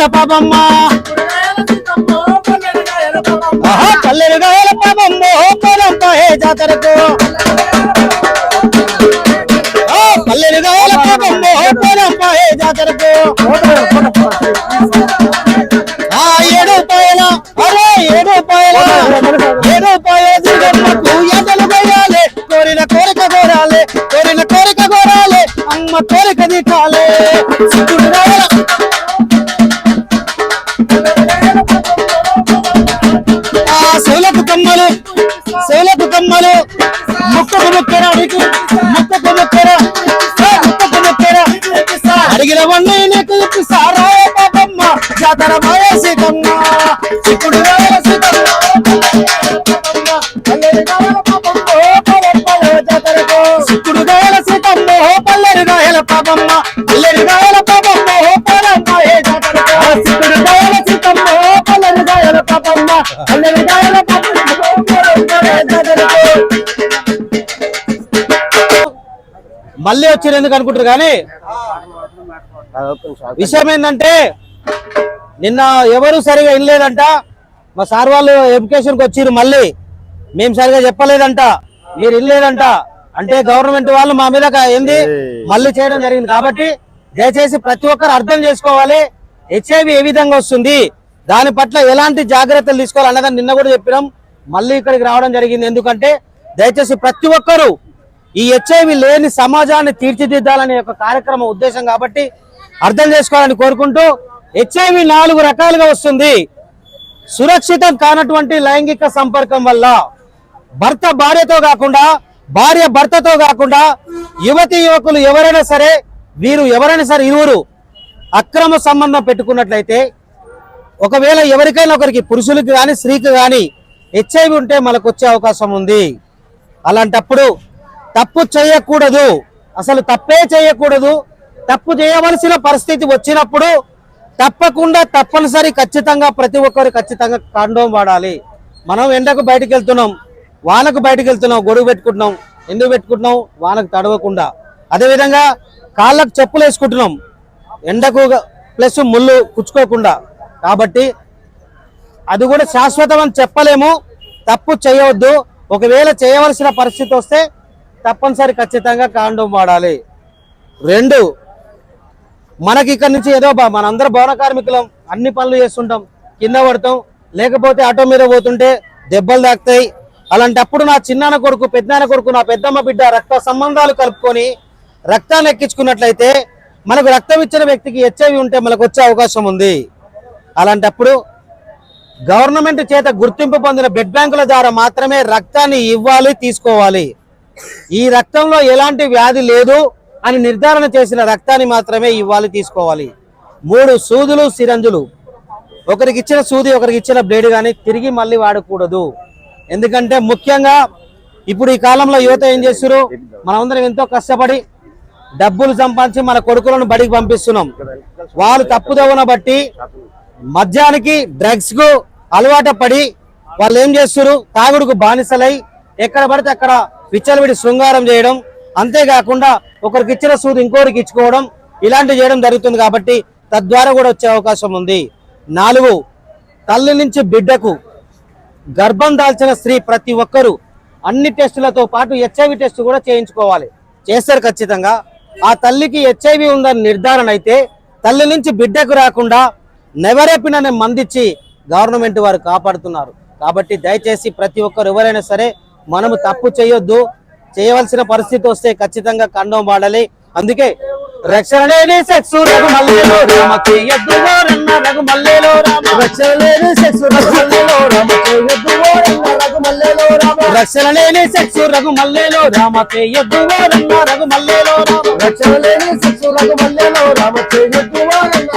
గాయల పాపమ్మ. ఆహా పల్లెరు గాయల పాపమ్మ పోదంప జాతరకు. ఆ, పల్లెరు గాయల పాపమ్మ పోదంప జాతరకు. ఆ ఏడు పాయల అరే ఏడు పాయల ఏడు పాయ దుర్గమ్మకు ఎదలు వేయాలి కోరిన కోరిక కోరాలి కోరిన కోరిక కోరాలి అమ్మ కోరిక దిటాలే వన్నీ నీకు ఇప్పిస్తారా పాపమ్మ జాతర మాయ సీతమ్మ ఇప్పుడు రాయల సీతమ్మ పల్లెరు గాయల పాపమ్మ, పాపమ్మ జాతరకు. సిక్కుడు గాయల సీతమ్మ పల్లెరు గాయల పాపమ్మ పల్లెరు గాయల పాపమ్మ పాలమ్మ ఏ జాతరకు. సిక్కుడు గాయల సీతమ్మ పల్లెరు గాయల పాపమ్మ పల్లెరు గాయల పాపమ్మ పాలమ్మ ఏ జాతరకు. మళ్ళీ వచ్చారు ఎందుకు అనుకుంటారు కానీ? విషయం ఏంటంటే నిన్న ఎవరు సరిగా వినలేదంట. మా సార్ వాళ్ళు ఎడ్యుకేషన్కి వచ్చిర్రు మళ్ళీ. మేము సరిగా చెప్పలేదంట. మీరు వినలేదంట. అంటే గవర్నమెంట్ వాళ్ళు మా మీద ఏంది? మళ్ళీ చేయడం జరిగింది కాబట్టి దయచేసి ప్రతి ఒక్కరు అర్థం చేసుకోవాలి. హెచ్ఐవి ఏ విధంగా వస్తుంది? దాని పట్ల ఎలాంటి జాగ్రత్తలు తీసుకోవాలి అన్నదాన్ని నిన్న కూడా చెప్పినాం. మళ్ళీ ఇక్కడికి రావడం జరిగింది. ఎందుకంటే దయచేసి ప్రతి ఒక్కరూ ఈ హెచ్ఐవి లేని సమాజాన్ని తీర్చిదిద్దాలనే ఒక కార్యక్రమం ఉద్దేశం కాబట్టి అర్థం చేసుకోవాలని కోరుకుంటూ హెచ్ఐవి నాలుగు రకాలుగా వస్తుంది. సురక్షితం కానటువంటి లైంగిక సంపర్కం వల్ల భర్త భార్యతో కాకుండా భార్య భర్తతో కాకుండా యువతి యువకులు ఎవరైనా సరే వీరు ఎవరైనా సరే ఇరువురు అక్రమ సంబంధం పెట్టుకున్నట్లయితే ఒకవేళ ఎవరికైనా ఒకరికి పురుషులకు కానీ స్త్రీకి కానీ హెచ్ఐవి ఉంటే మనకు వచ్చే అవకాశం ఉంది. అలాంటప్పుడు తప్పు చేయకూడదు. అసలు తప్పే చేయకూడదు. తప్పు చేయవలసిన పరిస్థితి వచ్చినప్పుడు తప్పకుండా తప్పనిసరి ఖచ్చితంగా ప్రతి ఒక్కరు ఖచ్చితంగా కండోం వాడాలి. మనం ఎండకు బయటకు వెళ్తున్నాం వానకు బయటకు వెళ్తున్నాం గొడుగు పెట్టుకుంటున్నాం ఎందుకు పెట్టుకుంటున్నాం వానకు తడవకుండా. అదేవిధంగా కాళ్ళకు చెప్పులు వేసుకుంటున్నాం ఎండకు ప్లస్ ముళ్ళు కుచ్చుకోకుండా. కాబట్టి అది కూడా శాశ్వతం అని చెప్పలేము. తప్పు చేయవద్దు. ఒకవేళ చేయవలసిన పరిస్థితి వస్తే తప్పనిసరి ఖచ్చితంగా కాండం వాడాలి. రెండు మనకి ఇక్కడ నుంచి ఏదో బా- మనందరం భవన కార్మికులం అన్ని పనులు చేస్తుంటాం కింద పడతాం. లేకపోతే ఆటో మీద పోతుంటే దెబ్బలు తాకుతాయి. అలాంటప్పుడు నా చిన్నాన్న కొడుకు పెద్దనాన్న కొడుకు నా పెద్దమ్మ బిడ్డ రక్త సంబంధాలు కలుపుకొని రక్తాన్ని ఎక్కించుకున్నట్లయితే మనకు రక్తం ఇచ్చిన వ్యక్తికి హెచ్ఐవి ఉంటే మనకు వచ్చే అవకాశం ఉంది. అలాంటప్పుడు గవర్నమెంట్ చేత గుర్తింపు పొందిన బ్లడ్ బ్యాంకుల ద్వారా మాత్రమే రక్తాన్ని ఇవ్వాలి తీసుకోవాలి. ఈ రక్తంలో ఎలాంటి వ్యాధి లేదు అని నిర్ధారణ చేసిన రక్తాన్ని మాత్రమే ఇవ్వాలి తీసుకోవాలి. మూడు సూదులు సిరంజులు. ఒకరికి ఇచ్చిన సూది ఒకరికి ఇచ్చిన బ్లేడ్ కానీ తిరిగి మళ్ళీ వాడకూడదు. ఎందుకంటే ముఖ్యంగా ఇప్పుడు ఈ కాలంలో యువత ఏం చేస్తారు? మనమందరం ఎంతో కష్టపడి డబ్బులు సంపాదించి మన కొడుకులను బడికి పంపిస్తున్నాం. వాళ్ళు తప్పుదోవన బట్టి మద్యానికి డ్రగ్స్కు అలవాటు పడి వాళ్ళు ఏం చేస్తారు? తాగుడుకు బానిసలై ఎక్కడ పడితే అక్కడ విచ్చలవిడి శృంగారం చేయడం అంతేకాకుండా ఒకరికి ఇచ్చిన సూది ఇంకోరికి ఇచ్చుకోవడం ఇలాంటివి చేయడం జరుగుతుంది కాబట్టి తద్వారా కూడా వచ్చే అవకాశం ఉంది. నాలుగు తల్లి నుంచి బిడ్డకు గర్భం దాల్చిన స్త్రీ ప్రతి ఒక్కరూ అన్ని టెస్టులతో పాటు హెచ్ఐవి టెస్ట్ కూడా చేయించుకోవాలి. చేస్తారు ఖచ్చితంగా. ఆ తల్లికి హెచ్ఐవి ఉందని నిర్ధారణ అయితే తల్లి నుంచి బిడ్డకు రాకుండా నెవరెపిన్ అనే మందిచ్చి గవర్నమెంట్ వారు కాపాడుతున్నారు. కాబట్టి దయచేసి ప్రతి ఒక్కరు ఎవరైనా సరే మనము తప్పు చేయొద్దు. చేయవలసిన పరిస్థితి వస్తే ఖచ్చితంగా కండం వాడాలి. అందుకే రక్షణ లేని సెక్స్ రఘు మల్లెలో రామ చేయొద్దు ఓరన్న రఘు మల్లెలో రామ. రక్షణ లేని సెక్స్ రఘు మల్లెలో రామ చేయొద్దు ఓరన్న రఘు మల్లెలో రామ. రక్షణ లేని సెక్స్ రఘు మల్లెలో రామ చేయొద్దు ఓరన్న రఘు మల్లెలో రామ. రక్షణ లేని సెక్స్ రఘు మల్లెలో రామ చేయొద్దు ఓరన్న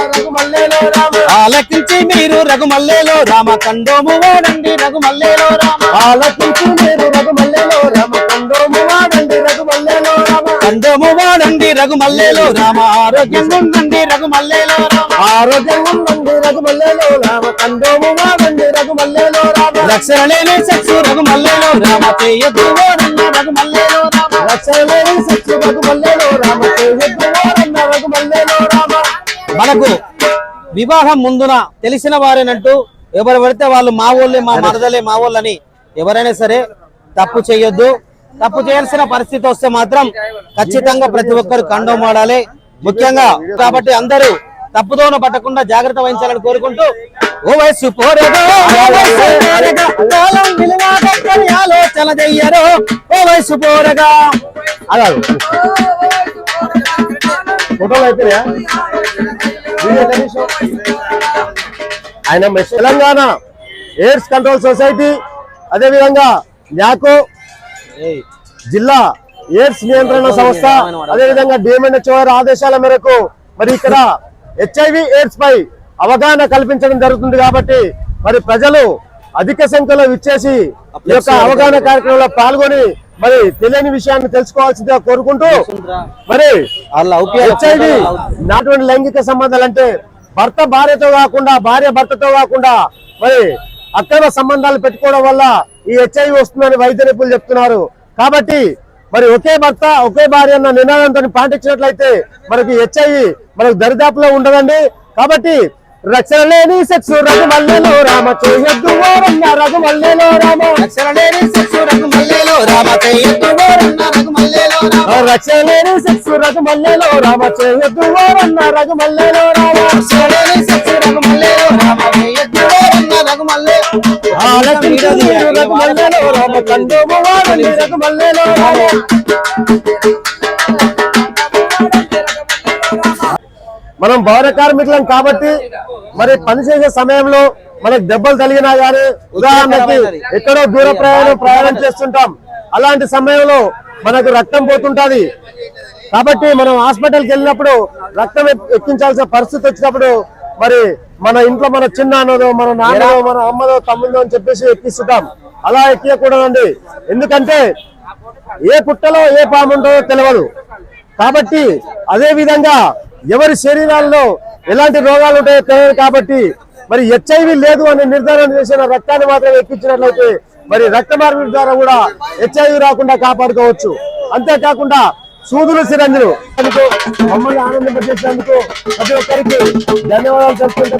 ఆలకించి మీరు రఘు మల్లెలో రామ కండోము వాడండి రఘు మల్లెలో రామ ఆలకించి మీరు రఘు మల్లెలో రామ కండోము వాడండి రఘు మల్లెలో రామ కండోము వాడండి రఘు మల్లెలో రామ ఆరోగ్యంగా ఉండండి రఘు మల్లెలో రామ ఆరోగ్యంగా ఉండండి రఘు మల్లెలో రామ కండోము వాడండి రఘు మల్లెలో రామ రక్షణ లేని సెక్స్ రఘు మల్లెలో రామ చేయొద్దు వాడన్న రఘు మల్లెలో రామ రక్షణ లేని సెక్స్ రఘు మల్లెలో రామ చేయొద్దు వాడన్న రఘు మల్లెలో రామ మనకు వివాహం ముందున తెలిసిన వారేనంటూ ఎవరు పడితే వాళ్ళు మా ఊళ్ళే మా మరదలే మా ఊళ్ళని ఎవరైనా సరే తప్పు చేయొద్దు. తప్పు చేయాల్సిన పరిస్థితి వస్తే మాత్రం ఖచ్చితంగా ప్రతి ఒక్కరు కండం వాడాలి. ముఖ్యంగా కాబట్టి అందరూ తప్పుదోన పట్టకుండా జాగ్రత్త వహించాలని కోరుకుంటూ ఓ వయస్సు ఆలోచన చెయ్యరు. ఓ వయస్సు పోరగా. అలా. ఫోటోలు అయిపోయా ఆయన మెస్- తెలంగాణ ఎయిడ్స్ కంట్రోల్ సొసైటీ అదేవిధంగా న్యాకో జిల్లా ఎయిడ్స్ నియంత్రణ సంస్థ అదేవిధంగా డిఎంఎన్హెచ్ఓ ఆదేశాల మేరకు మరి ఇక్కడ హెచ్ఐవి ఎయిడ్స్ పై అవగాహన కల్పించడం జరుగుతుంది కాబట్టి మరి ప్రజలు అధిక సంఖ్యలో విచ్చేసి ఈ యొక్క అవగాహన కార్యక్రమంలో పాల్గొని మరి తెలియని విషయాన్ని తెలుసుకోవాల్సిందిగా కోరుకుంటూ మరి హెచ్ఐవి నాటువంటి లైంగిక సంబంధాలు అంటే భర్త భార్యతో కాకుండా భార్య భర్తతో కాకుండా మరి అక్రమ సంబంధాలు పెట్టుకోవడం వల్ల ఈ హెచ్ఐవి వస్తుందని వైద్య నిపుణులు చెప్తున్నారు. కాబట్టి మరి ఒకే భర్త ఒకే భార్య అన్న నినాదంతో పాటించినట్లయితే మనకి హెచ్ఐవి మనకు దరిదాపులో ఉండదండి. కాబట్టి రక్షణ లేని సెక్స్ రఘు మల్లెలో రామ చేయొద్దు ఓరన్న రఘు మల్లెలో రామ. అక్షరలేని శిశు రఘు మల్లెలో రామ ఓరన్న రఘు మల్లెలో రామ. రక్షణ లేని సెక్స్ రఘు మల్లెలో రామ చేయొద్దు ఓరన్న రఘు మల్లెలో రామ. అక్షరలేని శిశు రఘు మల్లెలో రామ కయ్యెత్తు ఓరన్న రఘు మల్లె ఆలకించు రఘు మల్లెలో రామ కందోము వాడని రఘు మల్లెలో రామ. మనం భవన కార్మికులం కాబట్టి మరి పనిచేసే సమయంలో మనకు దెబ్బలు తగిలినా గానీ ఉదాహరణకి ఎక్కడో దూర ప్రయాణం ప్రయాణం చేస్తుంటాం. అలాంటి సమయంలో మనకు రక్తం పోతుంటది. కాబట్టి మనం హాస్పిటల్కి వెళ్ళినప్పుడు రక్తం ఎక్- ఎక్కించాల్సిన పరిస్థితి వచ్చినప్పుడు మరి మన ఇంట్లో మన చిన్న అన్నదో మన నాన్నదో మన అమ్మదో తమ్ముదో అని చెప్పేసి ఎక్కిస్తుంటాం. అలా ఎక్కియకూడదండి. ఎందుకంటే ఏ పుట్టలో ఏ పాము ఉంటుందో తెలియదు. కాబట్టి అదే విధంగా ఎవరి శరీరాల్లో ఎలాంటి రోగాలు ఉంటాయో తెలియదు కాబట్టి మరి హెచ్ఐవి లేదు అని నిర్ధారణ చేసిన రక్తాన్ని మాత్రం ఎక్కించినట్లయితే మరి రక్త మార్పిడి ద్వారా కూడా హెచ్ఐవి రాకుండా కాపాడుకోవచ్చు. అంతేకాకుండా సూదులు సిరంజులు. మమ్మల్ని ఆనందింపజేసినందుకు ప్రతి ఒక్కరికి ధన్యవాదాలు చెప్పుకుంటే